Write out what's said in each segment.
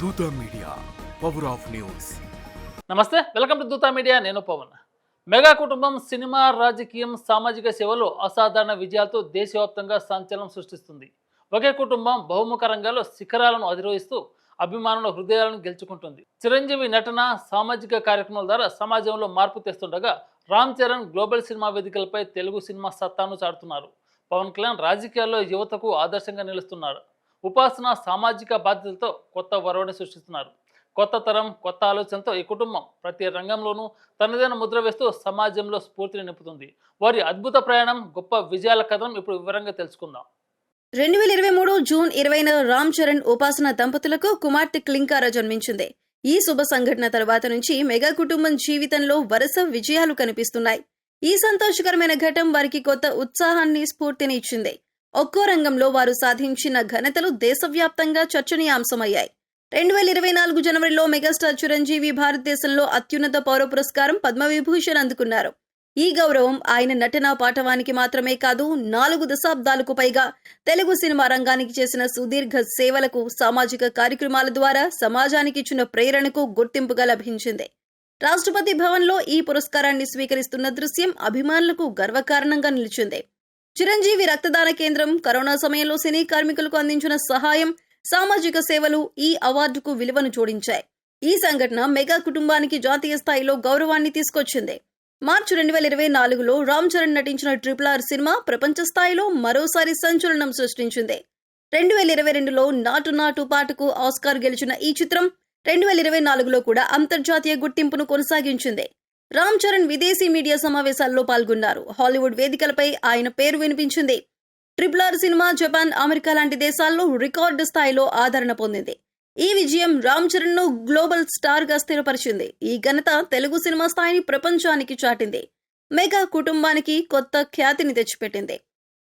Dootha media power of news. నమస్తే welcome to Dootha media నేను Pavan. Mega కుటుంబం సినిమా రాజకీయం సామాజిక సేవలు అసాధారణ విజయాలతో దేశవ్యాప్తంగా సంచలనం సృష్టిస్తుంది. ఒకే కుటుంబం బహుముఖ రంగాల్లో శిఖరాలను అధిరోహిస్తూ అభిమానుల హృదయాలను గెలుచుకుంటుంది. చిరంజీవి నటన సామాజిక కార్యక్రమాల ద్వారా సమాజంలో మార్పు తెస్తుండగా రామ్ చరణ్ గ్లోబల్ సినిమా వేదికలపై తెలుగు సినిమా సత్తాను చాటుతున్నారు. పవన్ కళ్యాణ్ రాజకీయాల్లో యువతకు ఆదర్శంగా నిలుస్తున్నారు. ఉపాసన సామాజిక బాధ్యతలతో కొత్త వరవని సృష్టిస్తున్నారు. కొత్త తరం కొత్త ఆలోచనతో ఈ కుటుంబం ప్రతి రంగంలోనూ తనదైన ముద్ర వేస్తూ సమాజంలో స్ఫూర్తిని నింపుతుంది. వారి అద్భుత ప్రయాణం గొప్ప విజయాల కథనం ఇప్పుడు వివరంగా తెలుసుకుందాం. రెండు వేల ఇరవై మూడు జూన్ ఇరవైన రామ్ చరణ్ ఉపాసన దంపతులకు కుమార్తె క్లింకారా జన్మించింది. ఈ శుభ సంఘటన తర్వాత నుంచి మెగా కుటుంబం జీవితంలో వరుస విజయాలు కనిపిస్తున్నాయి. ఈ సంతోషకరమైన ఘటం వారికి కొత్త ఉత్సాహాన్ని స్ఫూర్తిని ఇచ్చింది. ఒక్కో రంగంలో వారు సాధించిన ఘనతలు దేశవ్యాప్తంగా చర్చనీయాంశమయ్యాయి. రెండు వేల ఇరవై నాలుగు జనవరిలో మెగాస్టార్ చిరంజీవి భారతదేశంలో అత్యున్నత పౌర పురస్కారం పద్మవిభూషణ్ అందుకున్నారు. ఈ గౌరవం ఆయన నటనా పాఠవానికి మాత్రమే కాదు నాలుగు దశాబ్దాలకు పైగా తెలుగు సినిమా రంగానికి చేసిన సుదీర్ఘ సేవలకు సామాజిక కార్యక్రమాల ద్వారా సమాజానికి ఇచ్చిన ప్రేరణకు గుర్తింపుగా లభించింది. రాష్ట్రపతి భవన్లో ఈ పురస్కారాన్ని స్వీకరిస్తున్న దృశ్యం అభిమానులకు గర్వకారణంగా నిలిచింది. చిరంజీవి రక్తదాన కేంద్రం కరోనా సమయంలో సినీ కార్మికులకు అందించిన సహాయం సామాజిక సేవలు ఈ అవార్డుకు విలువను జోడించాయి. ఈ సంఘటన మెగా కుటుంబానికి జాతీయ స్థాయిలో గౌరవాన్ని తీసుకొచ్చింది. మార్చి రెండు వేల ఇరవై నాలుగులో రామ్ చరణ్ నటించిన ట్రిపుల్ ఆర్ సినిమా ప్రపంచ స్థాయిలో మరోసారి సంచలనం సృష్టించింది. రెండు వేల ఇరవై రెండులో నాటు నాటు పాటకు ఆస్కార్ గెలిచిన ఈ చిత్రం రెండు వేల ఇరవై నాలుగులో కూడా అంతర్జాతీయ గుర్తింపును కొనసాగించింది. రామ్ చరణ్ విదేశీ మీడియా సమావేశాల్లో పాల్గొన్నారు. హాలీవుడ్ వేదికలపై ఆయన పేరు వినిపించింది. Triple R cinema Japan America లాంటి దేశాల్లో రికార్డు స్థాయిలో ఆదరణ పొందింది. ఈ విజయం రామ్ చరణ్ను గ్లోబల్ స్టార్గా స్థిరపరిచింది. ఈ ఘనత తెలుగు సినిమా స్థాయిని ప్రపంచానికి చాటింది. మెగా కుటుంబానికి కొత్త ఖ్యాతిని తెచ్చిపెట్టింది.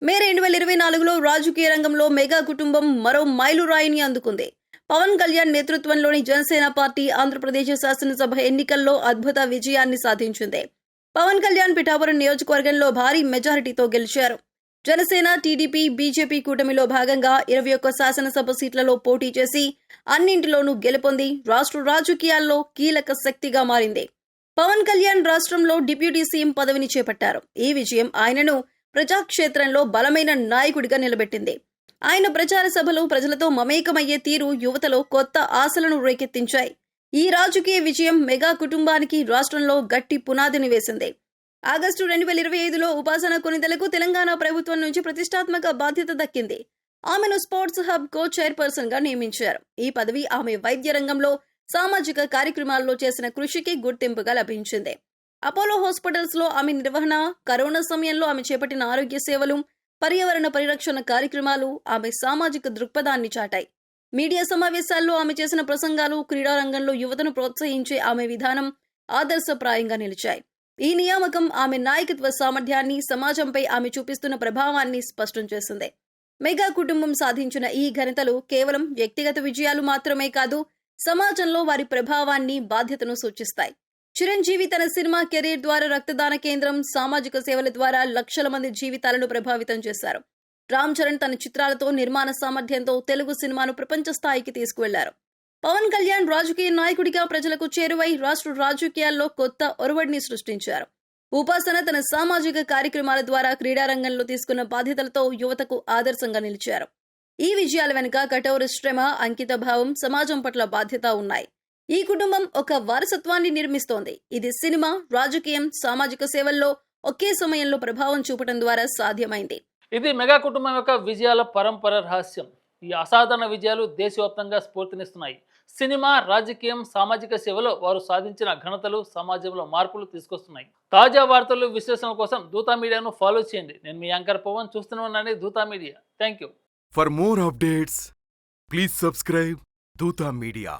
మే రెండు వేల ఇరవై నాలుగులో రాజకీయ రంగంలో మెగా కుటుంబం మరో మైలురాయిని అందుకుంది. పవన్ కళ్యాణ్ నేతృత్వంలోని జనసేన పార్టీ ఆంధ్రప్రదేశ్ శాసనసభ ఎన్నికల్లో అద్భుత విజయాన్ని సాధించింది. పవన్ కళ్యాణ్ పిఠాపురం నియోజకవర్గంలో భారీ మెజారిటీతో గెలిచారు. జనసేన టీడీపీ బీజేపీ కూటమిలో భాగంగా ఇరవై ఒక్క శాసనసభ సీట్లలో పోటీ చేసి అన్నింటిలోనూ గెలుపొంది రాష్ట్ర రాజకీయాల్లో కీలక శక్తిగా మారింది. పవన్ కళ్యాణ్ రాష్ట్రంలో డిప్యూటీ సీఎం పదవిని చేపట్టారు. ఈ విజయం ఆయనను ప్రజాక్షేత్రంలో బలమైన నాయకుడిగా నిలబెట్టింది. ఆయన ప్రచార సభలు ప్రజలతో మమేకమయ్యే తీరు యువతలో కొత్త ఆశలను రేకెత్తించాయి. ఈ రాజకీయ విజయం మెగా కుటుంబానికి రాష్ట్రంలో గట్టి పునాదిని వేసింది. ఆగస్టు రెండు వేల ఇరవై ఐదులో ఉపాసన కొనిదలకు తెలంగాణ ప్రభుత్వం నుంచి ప్రతిష్టాత్మక బాధ్యత దక్కింది. ఆమెను స్పోర్ట్స్ హబ్ కో చైర్పర్సన్గా నియమించారు. ఈ పదవి ఆమె వైద్య రంగంలో సామాజిక కార్యక్రమాల్లో చేసిన కృషికి గుర్తింపుగా లభించింది. అపోలో హాస్పిటల్స్లో ఆమె నిర్వహణ కరోనా సమయంలో ఆమె చేపట్టిన ఆరోగ్య సేవలు పర్యావరణ పరిరక్షణ కార్యక్రమాలు ఆమె సామాజిక దృక్పథాన్ని చాటాయి. మీడియా సమావేశాల్లో ఆమె చేసిన ప్రసంగాలు క్రీడా రంగంలో యువతను ప్రోత్సహించే ఆమె విధానం ఆదర్శప్రాయంగా నిలిచాయి. ఈ నియామకం ఆమె నాయకత్వ సామర్థ్యాన్ని సమాజంపై ఆమె చూపిస్తున్న ప్రభావాన్ని స్పష్టం చేసింది. మెగా కుటుంబం సాధించిన ఈ ఘనతలు కేవలం వ్యక్తిగత విజయాలు మాత్రమే కాదు సమాజంలో వారి ప్రభావాన్ని బాధ్యతను సూచిస్తాయి. చిరంజీవి తన సినిమా కెరీర్ ద్వారా రక్తదాన కేంద్రం సామాజిక సేవల ద్వారా లక్షల మంది జీవితాలను ప్రభావితం చేశారు. రామ్ చరణ్ తన చిత్రాలతో నిర్మాణ సామర్థ్యంతో తెలుగు సినిమాను ప్రపంచ స్థాయికి తీసుకువెళ్ళారు. పవన్ కళ్యాణ్ రాజకీయ నాయకుడిగా ప్రజలకు చేరువై రాష్ట్ర రాజకీయాల్లో కొత్త ఒరవడిని సృష్టించారు. ఉపాసన తన సామాజిక కార్యక్రమాల ద్వారా క్రీడారంగంలో తీసుకున్న బాధ్యతలతో యువతకు ఆదర్శంగా నిలిచారు. ఈ విజయాల వెనుక కఠోర శ్రమ అంకిత భావం సమాజం పట్ల బాధ్యత ఉన్నాయి. ఈ కుటుంబం ఒక వారసత్వాన్ని నిర్మిస్తోంది. ఇది సినిమా రాజకీయం సామాజిక సేవల్లో ఒకే సమయంలో ప్రభావం చూపడం ద్వారా సాధ్యమైంది. ఇది మెగా కుటుంబం యొక్క విజయాల పరంపర రహస్యం. ఈ అసాధారణ విజయాలు దేశవ్యాప్తంగా స్ఫూర్తినిస్తున్నాయి. సినిమా రాజకీయం సామాజిక సేవలో వారు సాధించిన ఘనతలు సమాజంలో మార్పులు తీసుకొస్తున్నాయి. తాజా వార్తలు విశ్లేషణ కోసం దూతా మీడియాను ఫాలో చేయండి. నేను మీ యాంకర్ పవన్ చూస్తూనే ఉన్నాను Dootha media. Thank you for more updates please subscribe Dootha media.